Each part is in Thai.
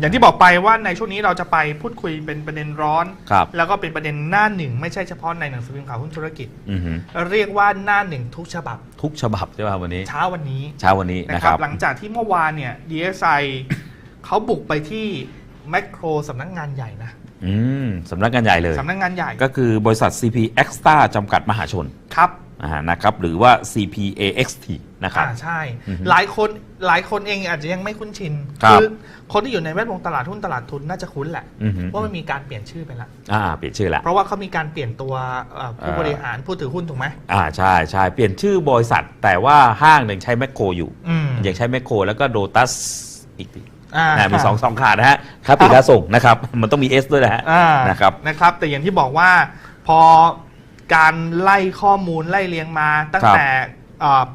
อย่างที่บอกไปว่าในช่วงนี้เราจะไปพูดคุยเป็นประเด็นร้อน ครับ แล้วก็เป็นประเด็นหน้าหนึ่ง ไม่ใช่เฉพาะในหนังสือพิมพ์ข่าวหุ้นธุรกิจ อือหือเรียกว่าหน้าหนึ่งทุกฉบับทุกฉบับใช่ป่ะวันนี้ เช้าวันนี้เช้าวันนี้นะนะคครัรับ บ หลังจากที่เมื่อวานเนี่ย DSI เขาบุกไปที่แมคโครสำนักงานใหญ่นะอืมสำนักงานใหญ่เลย สำนักงานใหญ่ก็คือบริษัท CP Extra จำกัดมหาชนครับ อ่านะครับ หรือว่า CPAXT นะครับอ่าใช่อือฮึหลายคนหลายคนเองอาจจะยังไม่คุ้นชินครับคนที่อยู่ในแวดวงตลาดหุ้นตลาดทุนน่าจะคุ้นแหละอือหือว่ามันมีการเปลี่ยนชื่อไปแล้วอ่าเปลี่ยนชื่อแล้ว เพราะว่าเขามีการเปลี่ยนตัวเอ่อผู้อ่าบริหารผู้ถือหุ้นถูกไหมอ่าใช่ใช่เปลี่ยนชื่อบริษัท แต่ว่าห้างยังใช้แมคโครอยู่อืมยังใช้แมคโครแล้วก็โดตัสอีกทีอ่า นะมีสองสองขานะฮะครับปีค่าส่งนะครับ มันต้องมี S ด้วยนะฮะอ่านะครับ นะครับ แต่อย่างที่บอกว่าพอการไล่ข้อมูลไล่เรียงมาตั้งครับแต่เอ่อ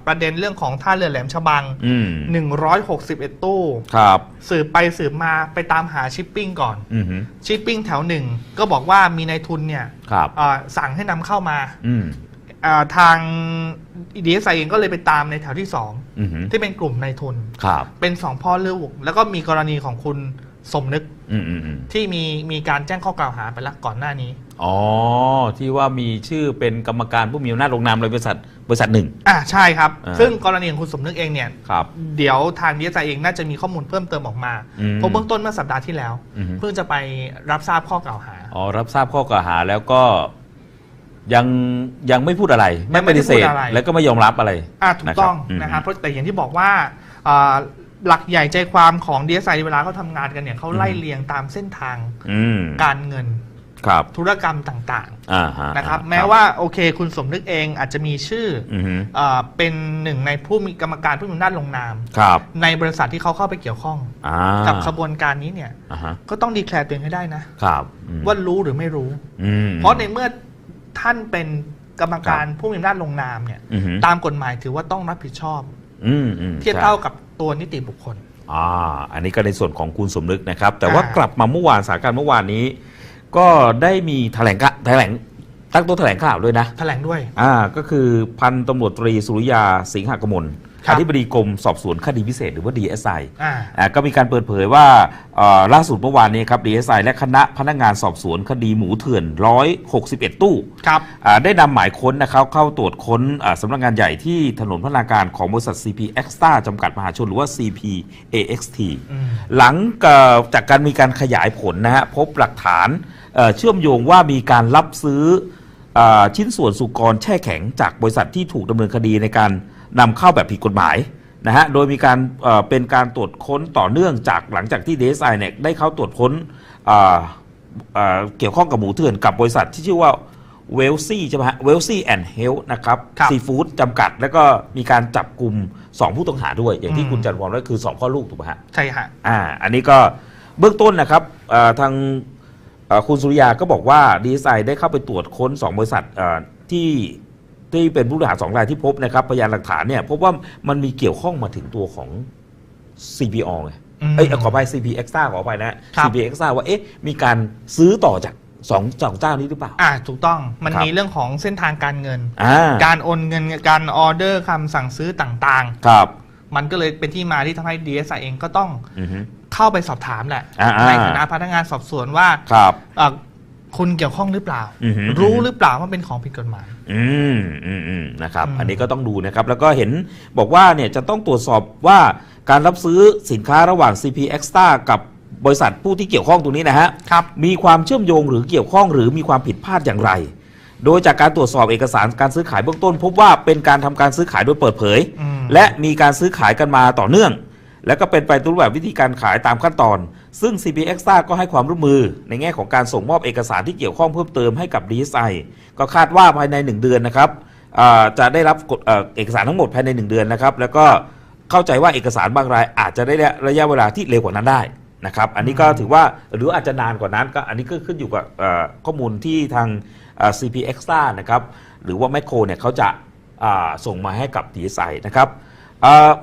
ประเด็นเรื่องของท่าเรือแหลมฉบังอืม161 ตู้ ครับ สืบไปสืบมาไปตามหาชิปปิ้งก่อนอือหือชิปปิ้งแถวหนึ่งก็บอกว่ามีนายทุนเนี่ยครับเอ่อสั่งให้นำเข้ามาอืมเอ่อทางดีเอสไเองก็เลยไปตามในแถวที่อือหือ2ที่เป็นกลุ่มนายทุนครับเป็นสองพ่อลูกแล้วก็มีกรณีของคุณสมนึกอืมอืมอืมที่มีมีการแจ้งข้อกล่าวหาไปแล้วก่อนหน้านี้ อ๋อ ที่ว่ามีชื่อเป็นกรรมการผู้มีอำนาจลงนามโดยบริษัท บริษัทหนึ่ง อ่าใช่ครับ อ่าซึ่งกรณีของคุณสมนึกเองเนี่ย ครับเดี๋ยวทางดีเอสไเองน่าจะมีข้อมูลเพิ่มเติมออกมาอืมเพราะเบื้องต้นเมื่อสัปดาห์ที่แล้ว อือหือเพิ่งจะไปรับทราบข้อกล่าวหา อ๋อรับทราบข้อกล่าวหาแล้วก็ยังยังไม่พูดอะไร ไม่ปฏิเสธยังไม่ได้พูดอะไร แล้วก็ไม่ยอมรับอะไร อ่าถูกต้องนะครับนะครับเพราะแต่อย่างที่บอกว่าอ่าหลักใหญ่ใจความของดีเอสไเวลาเขาทำงานกันเนี่ยเขาไล่เรียงตามเส้นทางอืม การเงินครับ ธุรกรรมต่างอ่าฮะๆนะครับอ่แม้ว่าโอเค คุณสมนึกเองอาจจะมีชื่ออือหืออ่าเป็นหนึ่งในผู้มีกรรมการผู้มีอำนาจลงนามครับในบริษัทที่เขาเข้าไปเกี่ยวข้องอ่ากับขบวนการนี้เนี่ยอ่าฮะก็ต้องดีแคลร์ตัวเองให้ได้นะครับอืมว่ารู้หรือไม่รู้อืมเพราะในเมื่อท่านเป็นกรรมการผู้มีอำนาจลงนามเนี่ยอือหือตามกฎหมายถือว่าต้องรับผิดชอบอืมอืมเทียบใช่เท่ากับตัวนิติบุคคลอ่าอันนี้ก็ในส่วนของคุณสมนึกนะครับ แต่ว่าอ่ากกลับมาเมื่อวานสถานการณ์เมื่อวานนี้ ก็ได้มีแถลงกะแถลงตั้งโต๊ะแถลงข่าวด้วยนะ แถลงด้วย อ่าก็คือพันตำรวจตรีสุริยาสิงหกมลครั อบธิบดีกรมสอบสวนคดีพิเศษหรือว่า DSI อ่าอ่าก็มีการเปิดเผยว่าเอ่อล่าสุดเมื่อวานนี้ครับ DSI และคณะพนักงานสอบสวนคดีหมูเถื่อน 161 ตู้ครับอ่าได้นำหมายค้นนะครับเข้าตรวจค้นอ่าสำนักงานใหญ่ที่ถนนพัฒนาการของบริษัท CP Extra จำกัดมหาชนหรือว่า CP AXT อืมหลังเอ่อจากการมีการขยายผลนะฮะพบหลักฐานเอ่อเชื่อมโยงว่ามีการรับซื้อเออชิ้นส่วนสุกรแช่แข็งจากบริษัทที่ถูกดำเนินคดีในการ นำเข้าแบบผิดกฎหมายนะฮะ โดยมีการเอ่อเป็นการตรวจค้นต่อเนื่องจากหลังจากที่ DSI เนี่ยได้เข้าตรวจค้นเอ่อเอ่อเกี่ยวข้องกับหมูเถื่อนกับบริษัทที่ชื่อว่าเวลซี่ใช่ไหมฮะเวลซี่แอนด์เฮลนะครับครับซีฟู้ดจำกัด แล้วก็มีการจับกลุ่ม 2 ผู้ต้องหาด้วย อย่างที่อืมคุณจันทร์บอกว่าคือ 2 พ่อลูกถูกไหมฮะ ใช่ฮะอ่าอันนี้ก็เบื้องต้นนะครับเอ่อทางเอ่อคุณสุริยาก็บอกว่าดีไซน์ได้เข้าไปตรวจค้น 2 บริษัทเอ่อที่ ที่เป็นผู้บริหารสองรายที่พบนะครับ พยานหลักฐานเนี่ยพบว่ามันมีเกี่ยวข้องมาถึงตัวของ CPO ไงอืมเอ้ยขอไป CP Extra ขอไปนะครับ CP Extra ว่าเอ๊ะมีการซื้อต่อจากสองสองเจ้านี้หรือเปล่า อ่าถูกต้องมันครับมีเรื่องของเส้นทางการเงินอ่าการโอนเงินการออเดอร์คำสั่งซื้อต่างครับๆมันก็เลยเป็นที่มาที่ทำให้ DSI เองก็ต้องอือฮึเข้าไปสอบถามแหละอ่าๆในฐานะพนักงานสอบสวนว่าครับเอ่อ คุณเกี่ยวข้องหรือเปล่าอือฮึรู้หรือเปล่าว่าเป็นของผิดกฎหมาย อืมอืมอืมนะครับอืมอันนี้ก็ต้องดูนะครับ แล้วก็เห็นบอกว่าเนี่ยจะต้องตรวจสอบว่าการรับซื้อสินค้าระหว่าง CP Extra กับบริษัทผู้ที่เกี่ยวข้องตรงนี้นะฮะครับมีความเชื่อมโยงหรือเกี่ยวข้องหรือมีความผิดพลาดอย่างไร โดยจากการตรวจสอบเอกสารการซื้อขายเบื้องต้น พบว่าเป็นการทำการซื้อขายโดยเปิดเผยอืมและมีการซื้อขายกันมาต่อเนื่อง และก็เป็นไปตามรูปแบบวิธีการขายตามขั้นตอน ซึ่ง CP Extra ก็ให้ความร่วมมือในแง่ของการส่งมอบเอกสารที่เกี่ยวข้องเพิ่มเติมให้กับ DSI ก็คาดว่าภายใน 1 เดือนนะครับจะได้รับเอกสารทั้งหมดภายใน 1 เดือนนะครับ แล้วก็เข้าใจว่าเอกสารบางรายอาจจะได้ระยะเวลาที่เร็วกว่านั้นได้นะครับ อันนี้ก็ถือว่าหรืออาจจะนานกว่านั้นก็อันนี้ก็ขึ้นอยู่กับข้อมูลที่ทาง CP Extra นะครับ หรือว่าแมคโครเนี่ยเขาจะาส่งมาให้กับ DSI นะครับ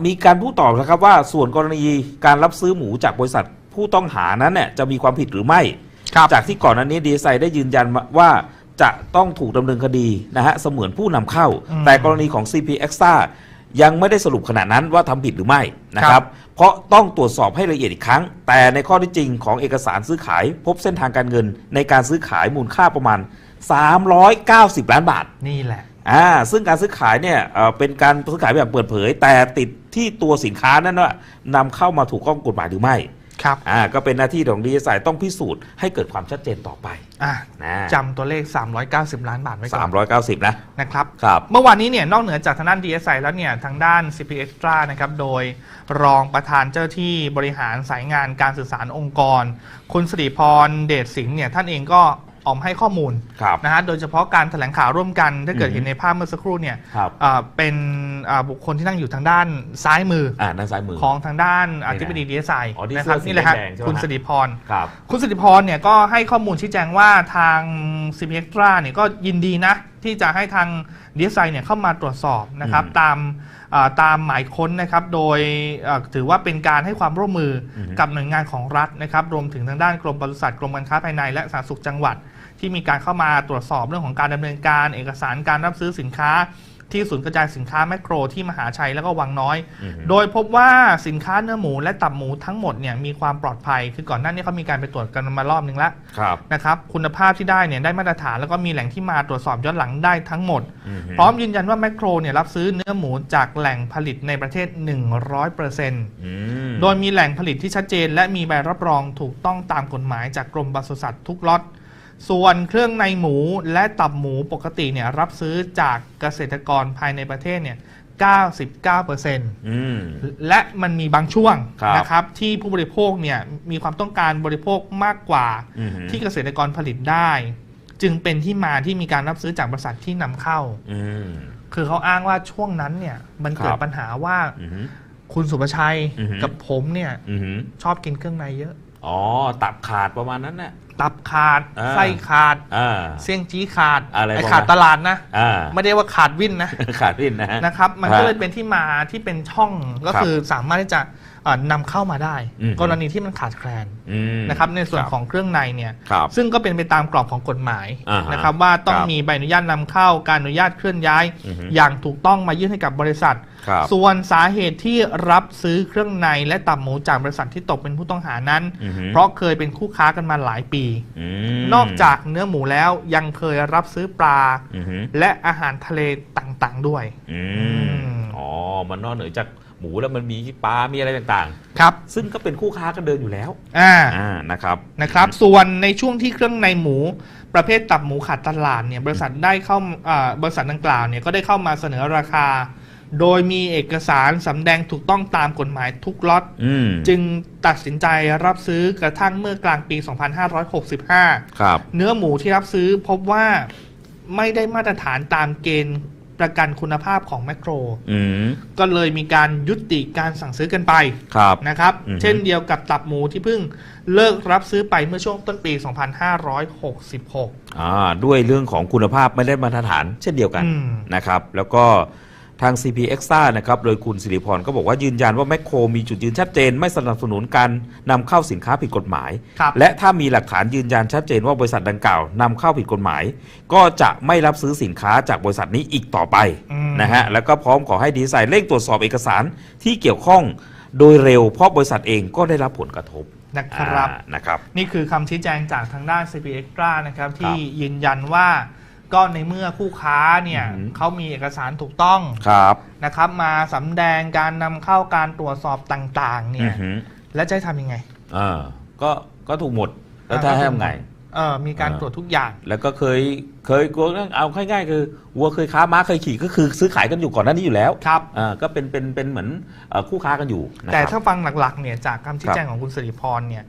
มีการพูดต่อนะครับว่าส่วนกรณีการรับซื้อหมูจากบริษัท ผู้ต้องหานั้นเนี่ยจะมีความผิดหรือไม่ครับจากที่ก่อนหน้านี้ดีไซได้ยืนยันว่าจะต้องถูกดำเนินคดีนะฮะเสมือนผู้นำเข้าอืมแต่กรณีของ CP Extra ยังไม่ได้สรุปขนาดนั้นว่าทำผิดหรือไม่นะคครัรับบเพราะต้องตรวจสอบให้ละเอียดอีกครั้ง แต่ในข้อที่จริงของเอกสารซื้อขายพบเส้นทางการเงิน ในการซื้อขายมูลค่าประมาณ 390 ล้านบาท นี่แหละอ่าซึ่งการซื้อขายเนี่ยเอ่อเป็นการซื้อขายแบบเปิดเผย แต่ติดที่ตัวสินค้านั้นว่านำเข้ามาถูกต้องกฎหมายหรือไม่ ครับอ่าก็เป็นหน้าที่ของดีไซน์ต้องพิสูจน์ให้เกิดความชัดเจนต่อไปอะนะจำตัวเลข 390 ล้านบาทไว้ก่อน390 นะนะครับครับเมื่อวานนี้เนี่ยนอกเหนือจากทางด้าน DSI แล้วเนี่ยทางด้าน CP Extra นะครับโดยรองประธานเจ้าที่บริหารสายงานการสื่อสารองค์กร คุณสิริพรเดชสิงห์เนี่ยท่านเองก็ ออกมาให้ข้อมูลครับนะฮะโดยเฉพาะการแถลงข่าวร่วมกัน ถ้าเกิดอือฮึเห็นในภาพเมื่อสักครู่เนี่ยครับอ่าเป็นอ่าบุคคลที่นั่งอยู่ทางด้านซ้ายมืออ่าด้านซ้ายมือของทางด้านนี่นะอธิบดี DSI อ๋อที่นะครับเสื้อสีนี่แหละฮะแดงๆใช่ไหมคุณฮะสิริพรครับคุณสิริพรเนี่ยก็ให้ข้อมูลชี้แจงว่าทาง c p e x t r a เนี่ยก็ยินดีนะ ที่จะให้ทาง DSI เนี่ยเข้ามาตรวจสอบนะครับอืมตามอ่าตามหมายค้นนะครับ โดยเอ่อถือว่าเป็นการให้ความร่วมมือออฮึกับหน่วยงานของรัฐนะครับ รวมถึงทางด้านกรมปศุสัตว์กรมการค้าภายในและสาธารณสุขจังหวัด ที่มีการเข้ามาตรวจสอบเรื่องของการดำเนินการ เอกสารการรับซื้อสินค้า ที่ศูนย์กระจายสินค้าแมคโครที่มหาชัยแล้วก็วังน้อยอือฮึโดยพบว่าสินค้าเนื้อหมูและตับหมูทั้งหมดเนี่ยมีความปลอดภัย คือก่อนหน้านี้เขามีการไปตรวจกันมารอบนึงแล้วครับนะครับคุณภาพที่ได้เนี่ยได้มาตรฐานแล้วก็มีแหล่งที่มาตรวจสอบย้อนหลังได้ทั้งหมดอือฮึพร้อมยืนยันว่าแมคโครเนี่ยรับซื้อเนื้อหมูจากแหล่งผลิตในประเทศ 100%อืมโดยมีแหล่งผลิตที่ชัดเจน และมีใบรับรองถูกต้องตามกฎหมายจากกรมปศุสัตว์ทุกล็อต ส่วนเครื่องในหมูและตับหมูปกติเนี่ยรับซื้อจากเกษตรกรภายในประเทศเนี่ย99%อืมและมันมีบางช่วงครับนะครับที่ผู้บริโภคเนี่ยมีความต้องการบริโภคมากกว่าอือฮึที่เกษตรกรผลิตได้ จึงเป็นที่มาที่มีการรับซื้อจากบริษัทที่นำเข้าอืมคือเขาอ้างว่าช่วงนั้นเนี่ยมันเกิคดรับปัญหาว่าอือฮึคุณสุภชัยอือฮึกับผมเนี่ยอือฮึชอบกินเครื่องในเยอะ อ๋อ ตับขาดประมาณนั้นน่ะ ตับขาดอ่าไส้ขาด อ่า เสี่ยงจี้ขาดอะไรไอ้ประมาณ ขาดตลาดนะ อ่าไม่ได้ว่าขาดวิ่นนะ ขาดดิ้นนะฮะ นะครับ มันฮะก็เลยเป็นที่มาที่เป็นช่องก็ครับคือสามารถที่จะเอ่อนำเข้ามาได้ อืม กรณีที่มันขาดแคลนอืม นะครับในส่วนครับของเครื่องในเนี่ยครับซึ่งก็เป็นไปตามกรอบของกฎหมายอ่าฮะนะครับว่าต้องครับมีใบอนุญาตนำเข้าการอนุญาตเคลื่อนย้าย อือฮึอย่างถูกต้องมายื่นให้กับบริษัทครับส่วนสาเหตุที่รับซื้อเครื่องในและตับหมูจากบริษัทที่ตกเป็นผู้ต้องหานั้น อือฮึ เพราะเคยเป็นคู่ค้ากันมาหลายปีอืมนอกจากเนื้อหมูแล้วยังเคยรับซื้อปลา อือฮึและอาหารทะเลต่างๆด้วย อืมมอ๋อ มันนอกเหนือจากหมูแล้วมันมีปลา มีอะไรต่างครับๆ ซึ่งก็เป็นคู่ค้ากันเดินอยู่แล้ว อ่า อ่า นะครับ นะครับส่วนในช่วงที่เครื่องในหมู ประเภทตับหมูขาดตลาดเนี่ยบริษัทได้เข้าอ่าบริษัทดังกล่าวเนี่ยก็ได้เข้ามาเสนอราคา โดยมีเอกสารสำแดงถูกต้องตามกฎหมายทุกล็อตอืมจึงตัดสินใจรับซื้อกระทั่งเมื่อกลางปี 2565 ครับ เนื้อหมูที่รับซื้อพบว่าไม่ได้มาตรฐานตามเกณฑ์ประกันคุณภาพของแมคโครอืมก็เลยมีการยุติการสั่งซื้อกันไปครับนะครับอือฮึเช่นเดียวกับตับหมูที่เพิ่งเลิกรับซื้อไปเมื่อช่วงต้นปี 2566อ่าด้วยเรื่องของคุณภาพไม่ได้มาตรฐานเช่นเดียวกันอืมนะครับ แล้วก็ ทาง CP e x t r a นะครับ โดยคุณสิริพรก็บอกว่ายืนยันว่าแมคโครมีจุดยืนชัดเจน ไม่สนับสนุนการนำเข้าสินค้าผิดกฎหมาย ครับและถ้ามีหลักฐานยืนยันชัดเจนว่าบริษัทดังกล่าวนำเข้าผิดกฎหมาย ก็จะไม่รับซื้อสินค้าจากบริษัทนี้อีกต่อไปอืม นะฮะแล้วก็พร้อมขอให้ดีไซน์เร่งตรวจสอบเอกสารที่เกี่ยวข้องโดยเร็วเพราะบริษัทเองก็ได้รับผลกระทบนะครับ อ่านะครับ นี่คือคำชี้แจงจากทางด้าน CP Extra นะครับ ที่ยืนยันว่า ก็ในเมื่อคู่ค้าเนี่ยอือหือ เขามีเอกสารถูกต้องครับนะครับ มาสำแดงการนำเข้าการตรวจสอบต่างๆ เนี่อืยอหือแล้วจะให้ทำยังไง อ่าก็ก็ถูกหมดแล้วถ้าให้ทำไง เออมีการอ่า ตรวจทุกอย่าง แล้วก็เคยเคยกลัวเรื่องเอาง่ายๆคือวัวเคยค้าม้าเคยขี่ก็คือซื้อขายกันอยู่ก่อนหน้านี้อยู่แล้วครับ อ่าก็เป็นเป็นเป็นเหมือนเอ่อคู่ค้ากันอยู่นะแต่ครับถ้าฟังหลักๆเนี่ยจากคำชี้ครับ แจงของคุณสิริพรเนี่ย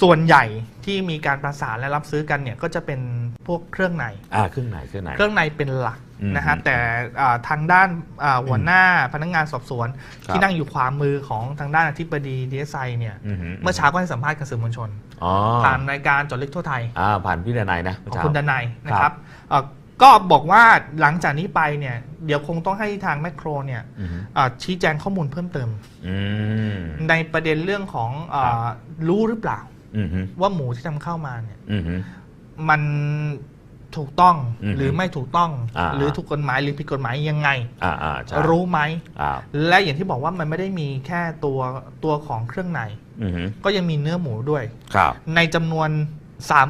ส่วนใหญ่ที่มีการประสานและรับซื้อกันเนี่ยก็จะเป็นพวกเครื่องใน อ่าเครื่องไหนเครื่องไหน เครื่องในเป็นหลักอืมนะฮะแต่อ่าทางด้านอ่าหัวหน้าพนักงานสอบสวน ครับที่นั่งอยู่ขวามือของทางด้านอธิบดีดีเอสไอเนี่ยอือหือ เมื่อเช้าก็ให้สัมภาษณ์กับสื่อมวลชน อ๋อผ่านรายการจดลึกทั่วไทย อ่าผ่านพี่ดนายนะเมื่ของเช้า คุณดนัยนะคครัรับบเอ่อก็บอกว่าหลังจากนี้ไปเนี่ยเดี๋ยวคงต้องให้ทางแมคโครเนี่ยอือหืออ่าชี้แจงข้อมูลเพิ่มเติม อืม ในประเด็นเรื่องของอาครับรู้หรือเปล่าอือหือ ว่าหมูที่นำเข้ามาเนี่ยอือหือมันถถูกต้องอืมหรือไม่ถูกต้องอ่าหรือถูกกฎหมายหรือผิดกฎหมายยังไงอ่าอ่าใช่รู้ไหมอ่าและอย่างที่บอกว่ามันไม่ได้มีแค่ตัวตัวของเครื่องในอือหือก็ยังมีเนื้อหมูด้วยครับในจำนวน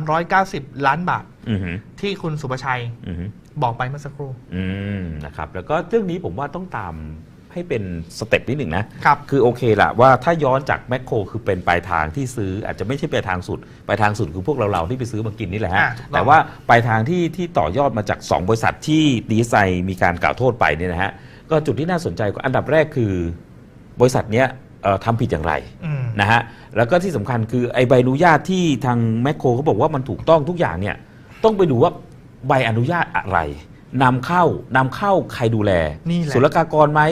390 ล้านบาทอือหือที่คุณสุประชัยอือหือบอกไปเมื่อสักครู่อืมนะครับ แล้วก็เรื่องนี้ผมว่าต้องตาม ให้เป็นสเต็ปนิดหนึ่งนะครับ คือโอเคละว่าถ้าย้อนจากแมคโครคือเป็นปลายทางที่ซื้ออาจจะไม่ใช่ปลายทางสุดปลายทางสุดคือพวกเราเราๆที่ไปซื้อมากินนี่แหละฮะอะถูกต้อง แต่ว่าปลายทางที่ที่ต่อยอดมาจาก 2 บริษัทที่ดีไซน์มีการกล่าวโทษไปเนี่ยนะฮะก็จุดที่น่าสนใจก็อันดับแรกคือบริษัทเนี้ยเอ่อทำผิดอย่างไร อืม นะฮะแล้วก็ที่สำคัญคือไอ้ใบอนุญาตที่ทางแมคโครเขาบอกว่ามันถูกต้องทุกอย่างเนี่ยต้องไปดูว่าใบอนุญาตอะไรนำเข้านำเข้าใครดูแลนี่แหละศุลกากรไหม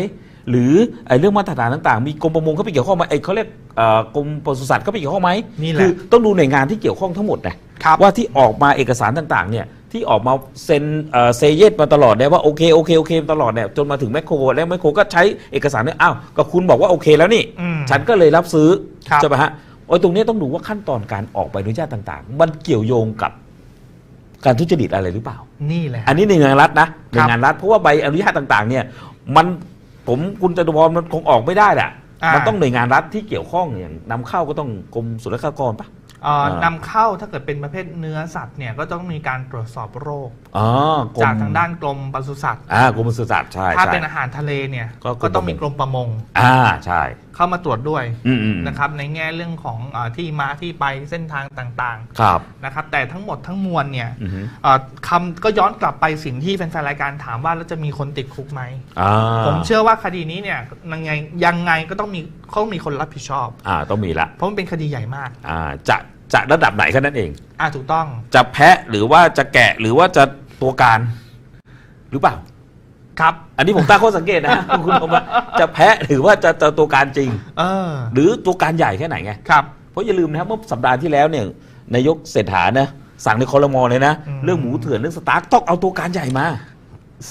หรือไอ้เรื่องมาตรฐานต่างๆ มีกรมประมงเข้าไปเกี่ยวข้องไหมไอ้เขาเรียกเอ่อกรมปศุสัตว์เข้าไปเกี่ยวข้องไหมนี่แหละ คือต้องดูหน่วยงานที่เกี่ยวข้องทั้งหมดนะครับว่าที่ออกมาเอกสารต่างๆเนี่ยที่ออกมาเซ็นเอ่อเซเยสมาตลอดเนี่ยว่าโอเคโอเคโอเคตลอดเนี่ยจนมาถึงแมคโครแล้วแมคโครก็ใช้เอกสารเนี่ยอ้าวก็คุณบอกว่าโอเคแล้วนี่ อืมฉันก็เลยรับซื้อครับ ใช่ไหมฮะโอ้ยตรงนี้ต้องดูว่าขั้นตอนการออกใบอนุญาตต่างๆ มันเกี่ยวโยงกับการทุจริตอะไรหรือเปล่า นี่แหละ อันนี้หน่วยงานรัฐนะหครับน่วยงานรัฐเพราะว่าใบอนุญาตต่าง ๆ เนี่ย มัน ผมคุณจตุพรมันคงออกไม่ได้แหละอ่ามั มันต้องหน่วยงานรัฐที่เกี่ยวข้องอย่างนำเข้าก็ต้องกรมศุลกากรปะ เอ่ออ่านำเข้าถ้าเกิดเป็นประเภทเนื้อสัตว์เนี่ยก็ต้องมีการตรวจสอบโรค อ๋อกรมจากทางด้านกรมปศุสัตว์ อ่ากรมปศุสัตว์ใช่ถ้าใช่ เป็นอาหารทะเลเนี่ยก็กรม ก็ต้องมีกรมประมง อ่าใช่ เข้ามาตรวจด้วยอืมอืมนะครับในแง่เรื่องของเออที่มาที่ไปเส้นทางต่างครับๆนะครับแต่ทั้งหมดทั้งมวลเนี่ยอือฮึเอ่อคำก็ย้อนกลับไปสิ่งที่แฟนๆรายการถามว่าแล้วจะมีคนติดคุกไหมอ่าผมเชื่อว่าคดีนี้เนี่ยยังไงยังไงก็ต้องมีเขาต้องมีคนรับผิดชอบอ่าต้องมีละเพราะมันเป็นคดีใหญ่มากอ่าจะจะระดับไหนแค่นั้นเองอะถูกต้องจะแพะหรือว่าจะแกะหรือว่าจะตัวการ หรือเปล่า ครับ อันนี้ผมตั้งข้อสังเกตนะ คุณผมว่าจะแพะหรือว่าจะจะตัวการจริง เออหรือตัวการใหญ่แค่ไหนไง ครับ เพราะอย่าลืมนะครับเมื่อสัปดาห์ที่แล้วเนี่ยนายกเศรษฐานะสั่งในคอรมอเลยนะ อืม เรื่องหมูเถื่อนเรื่องสตาร์กต้องเอาตัวการใหญ่มา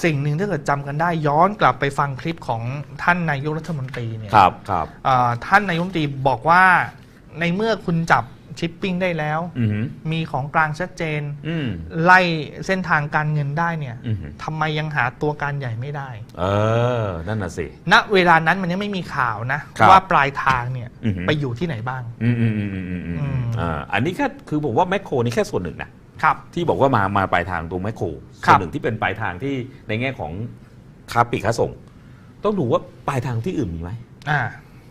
สิ่งหนึ่งถ้าเกิดจำกันได้ย้อนกลับไปฟังคลิปของท่านนายกรัฐมนตรีเนี่ยครับครับ เอ่อท่านนายกรัฐมนตรีบอกว่าในเมื่อคุณจับ ชิปปิ้งได้แล้วอือหือมีของกลางชัดเจนอืมไล่เส้นทางการเงินได้เนี่ยอือหือทำไมยังหาตัวการใหญ่ไม่ได้ เออ นั่นน่ะสิณเวลานั้นมันยังไม่มีข่าวนะครับว่าปลายทางเนี่ยอือหือไปอยู่ที่ไหนบ้างอืมอืมอืมอืมอืมอืมอืมอ่าอันนี้แค่คือผมว่าแมคโครนี่แค่ส่วนหนึ่งนะครับที่บอกว่ามามาปลายทางตรงแมคโครครัส่วบนหนึ่งที่เป็นปลายทางที่ในแง่ของค้าปลีกค้าส่ง ต้องดูว่าปลายทางที่อื่นมีไหมอ่า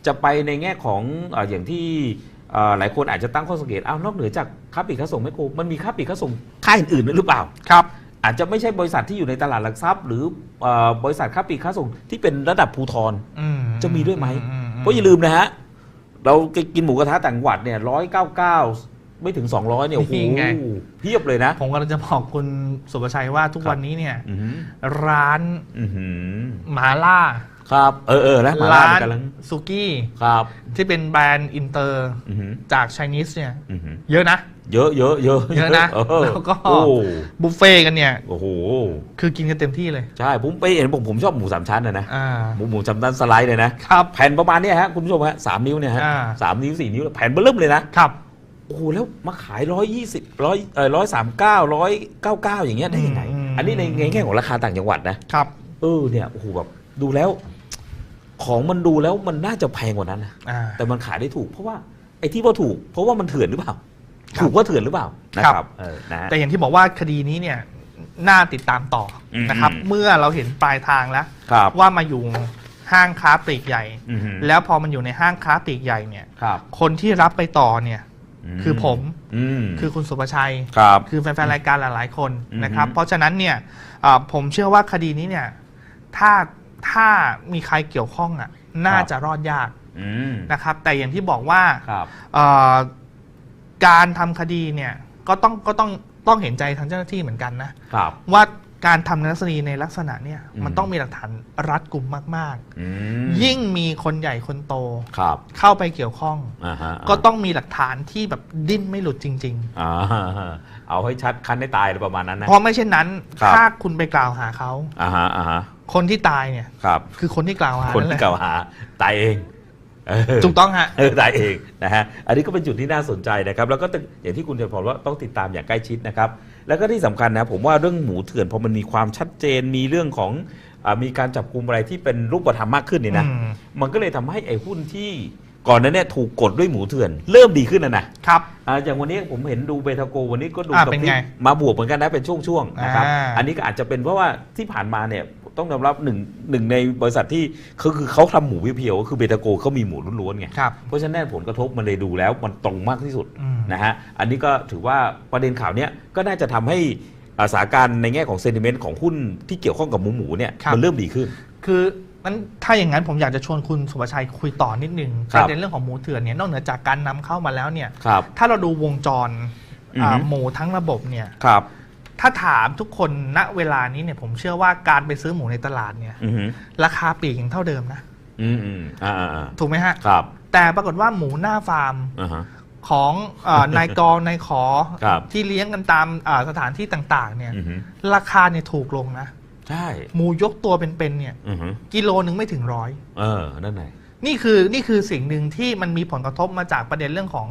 จะไปในแง่ของเอออย่างที่เอ่อ หลายคนอาจจะตั้งข้อสังเกตอ้าวนอกเหนือจากค้าปลีกค้าส่งแมคโครมันมีค้าปลีกค้าส่งค่ายอื่นๆด้วยหรือเปล่าครับ อาจจะไม่ใช่บริษัทที่อยู่ในตลาดหลักทรัพย์ หรือเออบริษัทค้าปลีกค้าส่งที่เป็นระดับภูทรอืมจะมีด้วยไหมอืมเพราะอย่าลืมนะฮะเรากินหมูกระทะต่างจังหวัดเนี่ยร้อยเก้าเก้าไม่ถึง 200เนี่ยโอ้โหนี่ไงเพียบเลยนะ ผมกำลังจะบอกคุณสุประชัยว่าทุกครับวันนี้เนี่ยอือหือร้านอือหือหมาล่า ครับเออเออแล้วมาล่าร้านกำลังสุกี้ครับที่เป็นแบรนด์อินเตอร์อือหือจากไชนีสเนี่ยอือหือเยอะนะ เยอะเยอะเยอะเยอะนะเออแล้วก็ โอ้บุฟเฟ่ต์กันเนี่ย โอ้โหคือกินกันเต็มที่เลย ใช่ผมไปเห็นผมผมชอบหมูสามชั้นนะนะอ่า หมูหมูสามชั้นสไลด์เลยนะครับ แผ่นประมาณเนี้ยฮะคุณผู้ชมฮะสามนิ้วเนี่ยฮะอ่า สามนิ้วสี่นิ้วแผ่นเบอร์เริ่มเลยนะ ครับ โอ้โหแล้วมาขายร้อยยี่สิบร้อยเออร้อยสามเก้าร้อยเก้าเก้าอย่างเงี้ยได้ยังไง อืม อันนี้ในในแง่ของราคาต่างจังหวัดนะ ครับ เออเนี่ยโอ้โหแบบดูแล้ว ของมันดูแล้วมันน่าจะแพงกว่านั้นนะอ่า แต่มันขายได้ถูก เพราะว่าไอ้ที่ว่าถูก เพราะว่ามันเถื่อนหรือเปล่า ครับถูกว่าเถื่อนหรือเปล่านะคครัรับ บเออนะฮะแต่อย่างที่บอกว่าคดีนี้เนี่ยน่าติดตามต่ออม นะครับ เมื่อเราเห็นปลายทางแล้ว ครับว่ามาอยู่ห้างค้าปลีกใหญ่ อือหือแล้วพอมันอยู่ในห้างค้าปลีกใหญ่เนี่ย ครับคนที่รับไปต่อเนี่ย คือผม อืมคือคุณสุประชัย ครับ คือแฟนๆรายการหลายๆคนอือฮึนะครับเพราะฉะนั้นเนี่ยอ่าผมเชื่อว่าคดีนี้เนี่ย ถ้า ถ้ามีใครเกี่ยวข้องอะน่าจะรอดยากอืมนะครับ แต่อย่างที่บอกว่าครับเอ่อการทำคดีเนี่ยก็ต้องก็ต้องต้องเห็นใจทางเจ้าหน้าที่เหมือนกันนะ ครับ ว่าการทำในลักษณะในลักษณะเนี่ยอืม มันต้องมีหลักฐานรัดกุมมากอืมๆ ยิ่งมีคนใหญ่คนโตครับเข้าไปเกี่ยวข้อง อ่าฮะก็ต้องมีหลักฐานที่แบบดิ้นไม่หลุดจริง อ่าเอาให้ชัดคันให้ตายอะไรประมาณนั้นๆ นะ เพราะไม่เช่นนั้น ครับ ถ้าคุณไปกล่าวหาเขา อ่าฮะอ่าฮะ คนที่ตายเนี่ยครับ คือคนที่กล่าวหาคนนั่นแหที่ละกล่าวหาตายเองเออถูกต้องฮะเออตายเองนะฮะอันนี้ก็เป็นจุดที่น่าสนใจนะครับ แล้วก็ต้องอย่างที่คุณจะพรว่าต้องติดตามอย่างใกล้ชิดนะครับ แล้วก็ที่สำคัญนะผมว่าเรื่องหมูเถื่อนพอมันมีความชัดเจนมีเรื่องของอามีการจับกลุ่มอะไรที่เป็นรูปธรรมมากขึ้นเนี่ยนะอืมมันก็เลยทำให้ไอ้หุ้นที่ก่อนหนั้นเนี่ยถูกกดด้วยหมูเถื่อน เริ่มดีขึ้นนะนะครับอ่าอย่างวันนี้ผมเห็นดูเบทาโกวันนี้ก็ดูอ่ากับเป็นที่ไงมาบวกเหมือนกันนะเป็นช่วงๆนะครับอ่าอันนี้ก็อาจจะเป็นเพราะว่าที่ผ่านมาเนี่ย ต้องยอมรับหนึ่งหนึ่งในบริษัทที่คือคือเขาทำหมูเพียวๆก็คือเบทาโกเขามีหมูล้วนๆไงครับ เพราะฉะนั้นผลกระทบมันเลยดูแล้วมันตรงมากที่สุดอืม นะฮะอันนี้ก็ถือว่าประเด็นข่าวเนี้ยก็น่าจะทำให้อ่าสถานการณ์ในแง่ของเซนิเมนต์ของหุ้นที่เกี่ยวข้องกับหมูหมูเนี่ยครับ มันเริ่มดีขึ้น คือนั้นถ้าอย่างนั้นผมอยากจะชวนคุณสุภชัยคุยต่อนิดนึงครัปบระเด็นเรื่องของหมูเถื่อนเนี่ยนอกเหนือจากการนำเข้ามาแล้วเนี่ย ครับ ถ้าเราดูวงจรอือฮึอ่าหมูทั้งระบบเนี่ย ครับ ถ้าถามทุกคนณเวลานี้เนี่ยผมเชื่อว่าการไปซื้อหมูในตลาดเนี่ยอือฮึราคาปลีกยังเท่าเดิมนะ อืมอืมอ่าอ่าอ่าถูกไหมฮะ ครับแต่ปรากฏว่าหมูหน้าฟาร์มอ่าฮะ ของเออนายกองนายขอครับ ที่เลี้ยงกันตามอ่าสถานที่ต่างๆเนี่ยอือฮึราคาเนี่ยถูกลงนะ ใช่หมูยกตัวเป็นๆเนี่ย อือฮึกิโลนึงไม่ถึงร้อย เออนั่นไง นี่คือนี่คือสิ่งหนึ่งที่มันมีผลกระทบมาจากประเด็นเรื่องของ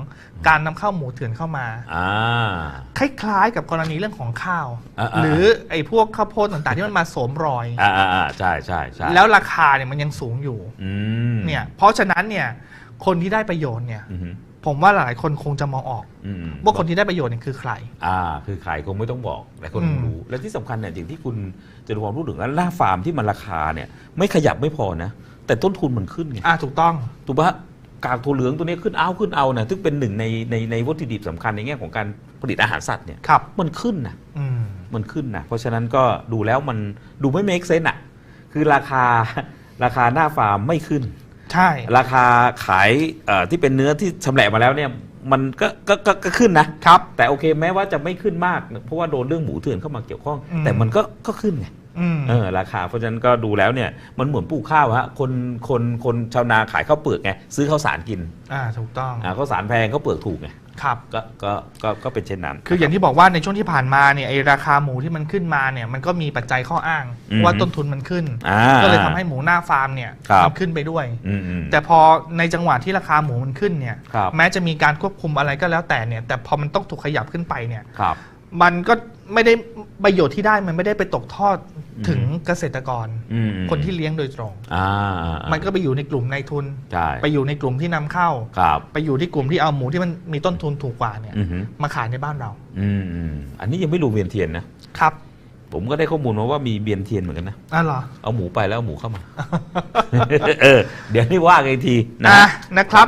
การนำเข้าหมูเถื่อนเข้ามา อ่า คล้ายๆ กับกรณีเรื่องของข้าว อ่าๆ หรือไอ้พวกข้าวโพดต่างๆ ที่มันมาสวมรอย อ่าอ่าอ่าใช่ใช่ใช่แล้วราคาเนี่ยมันยังสูงอยู่อืมเนี่ยเพราะฉะนั้นเนี่ยคนที่ได้ประโยชน์เนี่ยอือฮึผมว่าหลายคนคงจะมองออกอืมอืม ว่าคนที่ได้ประโยชน์เนี่ยคือใคร อ่าคือใครคงไม่ต้องบอกแต่คนอืมรู้ และที่สำคัญเนี่ยอย่างที่คุณจตุพรพูดถึงว่าหน้าฟาร์มที่มันราคาเนี่ยไม่ขยับไม่พอนะ แต่ต้นทุนมันขึ้นไงอ่าถูกต้องถูกปะกากถั่วเหลืองตัวนี้ขึ้นเอาขึ้นเอานะซึ่งเป็นหนึ่งในในในวัตถุดิบสำคัญในแง่ของการผลิตอาหารสัตว์เนี่ยครับมันขึ้นนะอืมมันขึ้นนะเพราะฉะนั้นก็ดูแล้วมันดูไม่ make sense อะ คือราคาราคาหน้าฟาร์มไม่ขึ้น ใช่ ราคาขายเอ่อที่เป็นเนื้อที่ชำแหละมาแล้วเนี่ยมันก็ก็ก็ก็ขึ้นนะครับ แต่โอเคแม้ว่าจะไม่ขึ้นมาก เพราะว่าโดนเรื่องหมูเถื่อนเข้ามาเกี่ยวข้องอืมแต่มันก็ก็ขึ้นไงอืม เออราคาเพราะฉะนั้นก็ดูแล้วเนี่ยมันเหมือนปลูกข้าวฮะคนคนคนชาวนาขายข้าวเปลือกไงซื้อข้าวสารกินอ่าถูกต้องอ่าข้าวสารแพงข้าวเปลือกถูกไงครับก็ก็ก็ก็เป็นเช่นนั้น คืออย่างที่บอกว่าในช่วงที่ผ่านมาเนี่ยไอราคาหมูที่มันขึ้นมาเนี่ยมันก็มีปัจจัยข้ออ้างอืมว่าต้นทุนมันขึ้นอ่าก็เลยทำให้หมูหน้าฟาร์มเนี่ยครับมันขึ้นไปด้วยอืมอืมแต่พอในจังหวะที่ราคาหมูมันขึ้นเนี่ยครับแม้จะมีการควบคุมอะไรก็แล้วแต่เนี่ยแต่พอมันต้องถูกขยับขึ้นไปเนี่ยครับ มันก็ไม่ได้ประโยชน์ที่ได้มันไม่ได้ไปตกทอดอืมถึงเกษตรกร อืมคนที่เลี้ยงโดยตรง อ่าอ่าอ่ามันก็ไปอยู่ในกลุ่มนายทุน ใช่ไปอยู่ในกลุ่มที่นำเข้า ครับ ไปอยู่ที่กลุ่มที่เอาหมูที่มันมีต้นทุนถูกกว่าเนี่ยอือฮึ มาขายในบ้านเราอืมอืมอันนี้ยังไม่รู้เวียนเทียนนะ ครับผมก็ได้ข้อมูลมาว่ามีเบียนเทียนเหมือนกันนะ อะเหรอ เอาหมูไปแล้วเอาหมูเข้ามา เออ เดี๋ยวนี่ว่ากันอีกทีนะ อะนะครับ